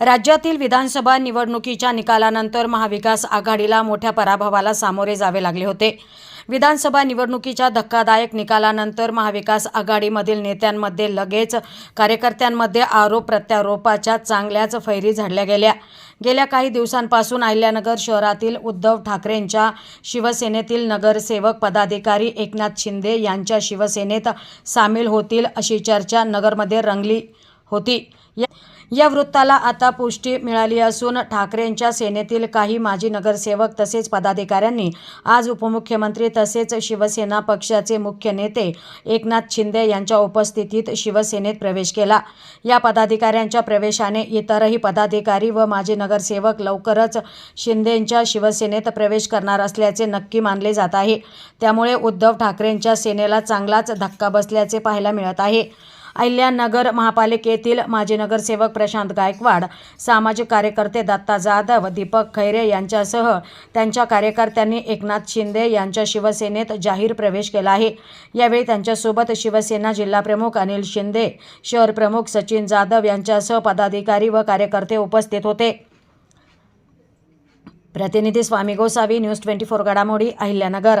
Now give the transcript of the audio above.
राज्यातील विधानसभा निवडणुकीच्या निकालानंतर महाविकास आघाडीला मोठ्या पराभवाला सामोरे जावे लागले होते. विधानसभा निवडणुकीच्या धक्कादायक निकालानंतर महाविकास आघाडीमधील नेत्यांमध्ये लगेच कार्यकर्त्यांमध्ये आरोप प्रत्यारोपाच्या चांगल्याच फैरी झाडल्या गेल्या. गेल्या काही दिवसांपासून अहिल्यानगर शहरातील उद्धव ठाकरेंच्या शिवसेनेतील नगरसेवक पदाधिकारी एकनाथ शिंदे यांच्या शिवसेनेत सामील होतील अशी चर्चा नगरमध्ये रंगली होती. या- वृत्ताला आता पुष्टी मिळाली असून ठाकरेंच्या सेनेतील काही माजी नगरसेवक तसेच पदाधिकाऱ्यांनी आज उपमुख्यमंत्री तसेच शिवसेना पक्षाचे मुख्य नेते एकनाथ शिंदे यांच्या उपस्थितीत शिवसेनेत प्रवेश केला. या पदाधिकाऱ्यांच्या प्रवेशाने इतरही पदाधिकारी व माजी नगरसेवक लवकरच शिंदेंच्या शिवसेनेत प्रवेश करणार असल्याचे नक्की मानले जात आहे. त्यामुळे उद्धव ठाकरेंच्या सेनेला चांगलाच धक्का बसल्याचे पाहायला मिळत आहे. अहिल्यानगर महापालिकेतील माजी नगरसेवक प्रशांत गायकवाड सामाजिक कार्यकर्ते दत्ता जाधव दीपक खैरे यांच्यासह त्यांच्या कार्यकर्त्यांनी एकनाथ शिंदे यांच्या शिवसेनेत जाहीर प्रवेश केला आहे. यावेळी त्यांच्यासोबत शिवसेना जिल्हाप्रमुख अनिल शिंदे शहर प्रमुख सचिन जाधव यांच्यासह पदाधिकारी व कार्यकर्ते उपस्थित होते. प्रतिनिधी Swami Gosavi news twenty four घडामोडी अहिल्यानगर